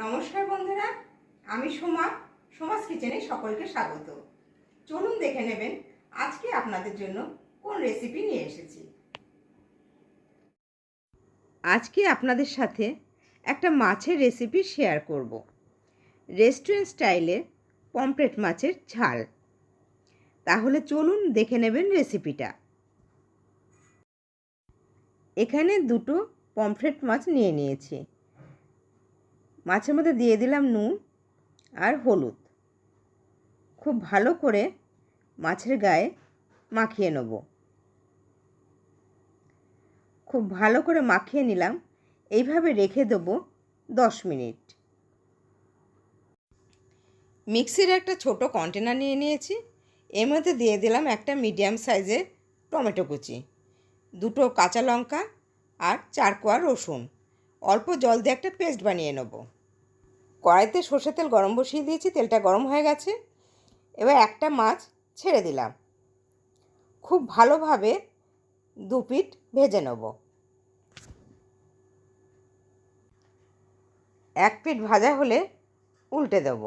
নমস্কার বন্ধুরা, আমি সোমা, সোমাস কিচেনে সকলকে স্বাগত। চলুন দেখে নেবেন আজকে আপনাদের জন্য কোন রেসিপি নিয়ে এসেছি। আজকে আপনাদের সাথে একটা মাছের রেসিপি শেয়ার করব। রেস্টুরেন্ট স্টাইলের পমপ্লেট মাছের ঝাল। তাহলে চলুন দেখে নেবেন রেসিপিটা এখানে দুটো পমফ্রেট মাছ নিয়ে নিয়েছি। মাছের মধ্যে দিয়ে দিলাম নুন আর হলুদ। খুব ভালো করে মাছের গায়ে মাখিয়ে নেব। খুব ভালো করে মাখিয়ে নিলাম। এইভাবে রেখে দেবো দশ মিনিট। মিক্সির একটা ছোট কন্টেনার নিয়ে নিয়েছি। এর মধ্যে দিয়ে দিলাম একটা মিডিয়াম সাইজের টমেটো কুচি, দুটো কাঁচা লঙ্কা আর চার কোয়া রসুন। অল্প জল দিয়ে একটা পেস্ট বানিয়ে নেব। কড়াইতে সর্ষের তেল গরম বসিয়ে দিয়েছি, তেলটা গরম হয়ে গেছে। এবার একটা মাছ ছেড়ে দিলাম। খুব ভালোভাবে দু পিঠ ভেজে নেব। এক পিঠ ভাজা হলে উল্টে দেব।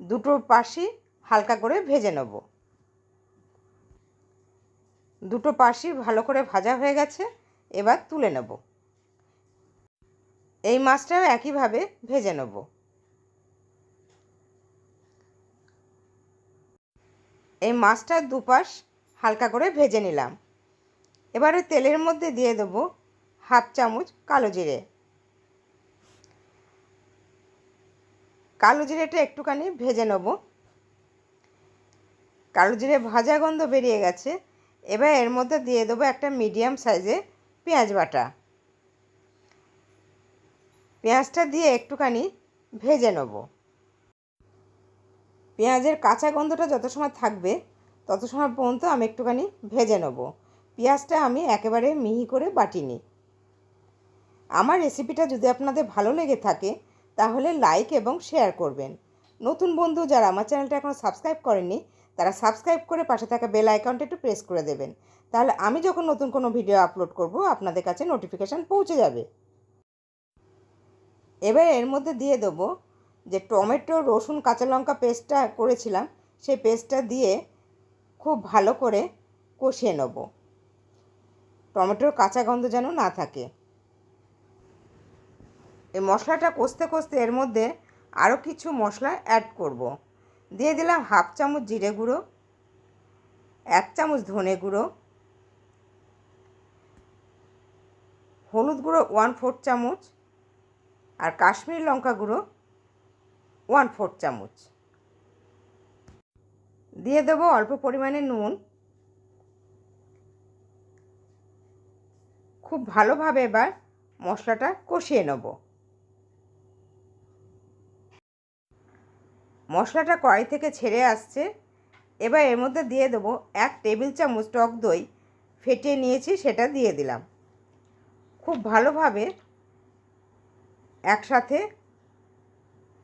দুটো পাশই হালকা করে ভেজে নেব। দুটো পাশই ভালো করে ভাজা হয়ে গেছে, এবার তুলে নেব। এই মাছটাও একইভাবে ভেজে নেব। এই মাছটার দুপাশ হালকা করে ভেজে নিলাম। এবারে তেলের মধ্যে দিয়ে দেব হাফ চামচ কালো জিরে। কালো জিরেটা একটুখানি ভেজে নেব। কালো জিরে ভাজা গন্ধ বেরিয়ে গেছে। এবার এর মধ্যে দিয়ে দেবো একটা মিডিয়াম সাইজে পেঁয়াজ বাটা। পেঁয়াজটা দিয়ে একটুখানি ভেজে নেব। পেঁয়াজের কাঁচা গন্ধটা যত সময় থাকবে, তত সময় পর্যন্ত আমি একটুখানি ভেজে নেব। পেঁয়াজটা আমি একেবারে মিহি করে বাটিনি। আমার রেসিপিটা যদি আপনাদের ভালো লেগে থাকে, তাহলে লাইক এবং শেয়ার করবেন। নতুন বন্ধু যারা আমার চ্যানেলটা এখনও সাবস্ক্রাইব করেনি তারা সাবস্ক্রাইব করে পাশে থাকা বেল আইকনটা একটু প্রেস করে দেবেন। তাহলে আমি যখন নতুন কোনো ভিডিও আপলোড করব, আপনাদের কাছে নোটিফিকেশান পৌঁছে যাবে। এবার এর মধ্যে দিয়ে দেবো যে টমেটো, রসুন, কাঁচা লঙ্কা পেস্টটা করেছিলাম, সেই পেস্টটা দিয়ে খুব ভালো করে কষিয়ে নেব টমেটোর কাঁচা গন্ধ যেন না থাকে এই মশলাটা কষতে কষতে এর মধ্যে আরও কিছু মশলা অ্যাড করব। দিয়ে দিলাম হাফ চামচ জিরে গুঁড়ো, এক চামচ ধনে গুঁড়ো, হলুদ গুঁড়ো ওয়ান ফোর চামচ আর কাশ্মীরি লঙ্কা গুঁড়ো ওয়ান ফোর চামচ। দিয়ে দেবো অল্প পরিমাণে নুন। খুব ভালোভাবে এবার মশলাটা কষিয়ে নেব। মশলাটা কড়াই থেকে ছেড়ে আসছে। এবার এর মধ্যে দিয়ে দেবো এক টেবিল চামচ টক দই। ফেটিয়ে নিয়েছি, সেটা দিয়ে দিলাম। খুব ভালোভাবে একসাথে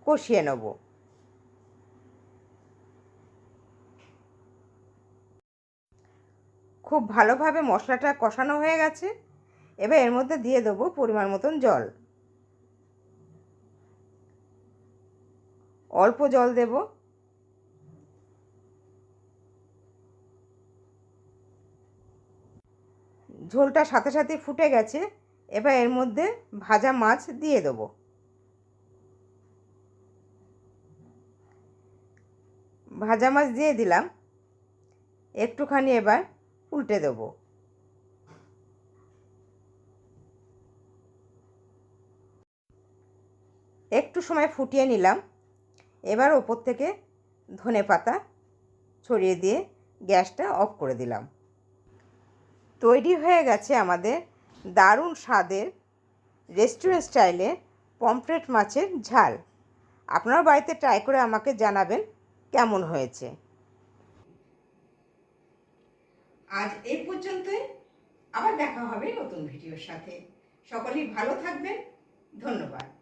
কষিয়ে নেব। খুব ভালোভাবে মশলাটা কষানো হয়ে গেছে। এবার এর মধ্যে দিয়ে দেবো পরিমাণ মতন জল। অল্প জল দেব। ঝোলটা সাথে সাথে ফুটে গেছে। এবার এর মধ্যে ভাজা মাছ দিয়ে দেবো। ভাজা মাছ দিয়ে দিলাম। একটুখানি এবার উল্টে দেব। একটু সময় ফুটিয়ে নিলাম। এবার ওপর থেকে ধনে পাতা ছড়িয়ে দিয়ে গ্যাসটা অফ করে দিলাম। তৈরি হয়ে গেছে আমাদের দারুণ স্বাদের রেস্টুরেন্ট স্টাইলে পমফ্রেট মাছের ঝাল। আপনার বাড়িতে ট্রাই করে আমাকে জানাবেন কেমন হয়েছে। আজ এই পর্যন্তই। আবার দেখা হবে নতুন ভিডিওর সাথে। সকলেই ভালো থাকবেন। ধন্যবাদ।